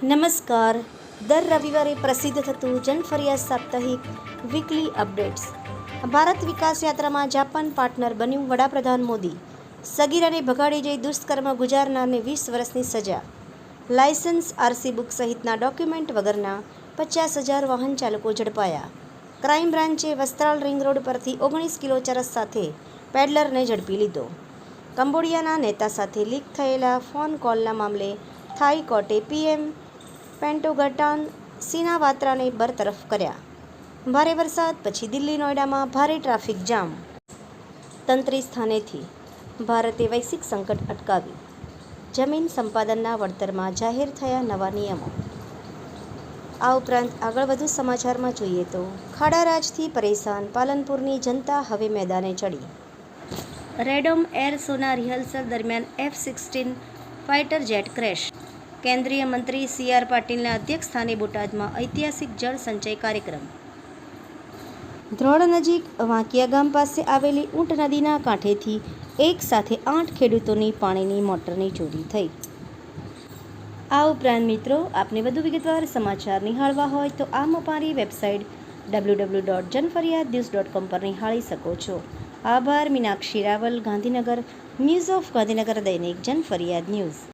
નમસ્કાર. દર રવિવારે પ્રસિદ્ધ થતું જનફરિયાદ સાપ્તાહિક વીકલી અપડેટ્સ ભારત વિકાસ યાત્રામાં જાપાન પાર્ટનર બન્યું વડાપ્રધાન મોદી. સગીરાને ભગાડી જઈ દુષ્કર્મ ગુજારનારને વીસ વર્ષની સજા. લાયસન્સ, આરસી બુક સહિતના ડોક્યુમેન્ટ વગરના પચાસ હજાર વાહન ચાલકો ઝડપાયા. ક્રાઇમ બ્રાન્ચે વસ્ત્રાલ રિંગ રોડ પરથી ઓગણીસ કિલો ચરસ સાથે પેડલરને ઝડપી લીધો. કંબોડિયાના નેતા સાથે લીક થયેલા ફોન કોલના મામલે થાઈ કોર્ટે પીએમ પેન્ટોગટાન સિનાવાત્રાને બરતરફ કર્યા. ભારે વરસાદ, પછી દિલ્હી નોઈડામાં ભારે ટ્રાફિક જામ. તંત્રી સ્થાનેથી ભારતે વૈશ્વિક સંકટ અટકાવ્યું. જમીન સંપાદનના વળતરમાં જાહેર થયા નવા નિયમો. આ ઉપરાંત આગળ વધુ સમાચારમાં જોઈએ તો ખાડારાજથી પરેશાન પાલનપુરની જનતા હવે મેદાને ચડી. રેડોમ એર શોના રિહર્સલ દરમિયાન F sixteen fighter jet crash. કેન્દ્રીય મંત્રી સી આર પાટીલના અધ્યક્ષ સ્થાને બોટાદમાં ઐતિહાસિક જળ સંચય કાર્યક્રમ. ધ્રોળ નજીક વાંકિયા ગામ પાસે આવેલી ઊંટ નદીના કાંઠેથી એક સાથે આઠ ખેડૂતોની પાણીની મોટરની ચોરી થઈ. આ ઉપરાંત મિત્રો, આપને વધુ વિગતવાર સમાચાર નિહાળવા હોય તો આ અમારી website W W dot Janfariyad news dot com પર નિહાળી શકો છો. આભાર, મીનાક્ષી રાવલ, ગાંધીનગર ન્યૂઝ ઓફ ગાંધીનગર દૈનિક જનફરિયાદ ન્યૂઝ.